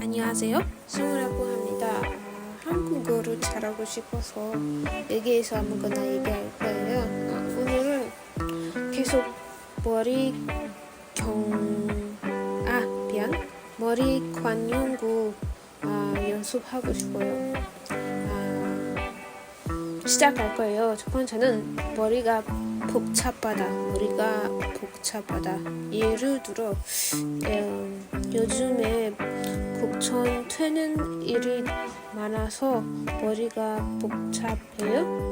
안녕하세요. 승우라고 합니다. 아, 한국어를 잘하고 싶어서 여기에서 아무거나 얘기할 거예요. 아, 오늘은 계속 머리 경... 아, 미안. 머리 관용구 아, 연습하고 싶어요. 아, 시작할 거예요. 첫 번째는 머리가 복잡하다. 머리가 복잡하다. 예를 들어 음, 요즘에 국천되는 일이 많아서 머리가 복잡해요.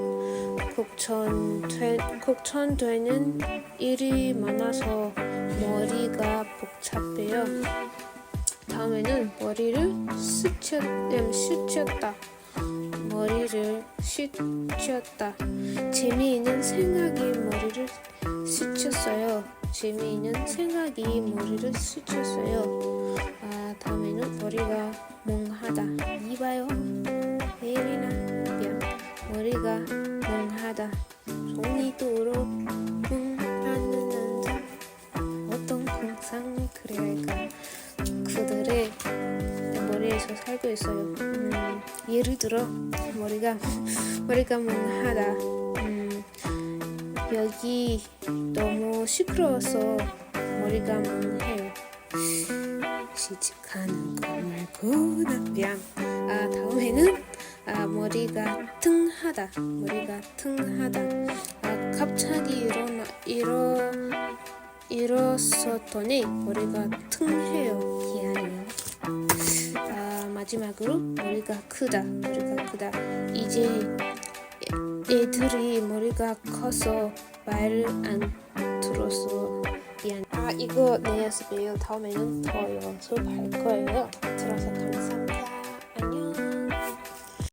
국천되, 국천되는 일이 많아서 머리가 복잡해요. 다음에는 머리를 스쳤, 음, 스쳤다. 머리를 스쳤다. 재미있는 생각이 머리를 스쳤어요. 재미있는 생각이 머리를 스쳤어요. 아, 다음에는 머리가 멍하다. 이봐요. 내일이나 미안. 머리가 멍하다. 종이도로 멍하는 남자. 어떤 공상을 그려야 할까? 그들의 머리에서 살고 있어요. 음, 예를 들어 머리가 머리가 멍하다. 음, 여기 너무 시끄러워서 머리가 멍해요. 시집 가는 거 말고 나비양. 아 다음에는 아 머리가 퉁하다. 머리가 퉁하다. 아 갑자기 일어나 일어 일어섰더니 머리가 퉁해요. 미안해요. 아 마지막으로 머리가 크다. 머리가 크다. 이제 애- 애들이 머리가 커서 말을 안 들어서 미안. 아 이거 내 연습이에요. 다음에는 더 연습할 거예요.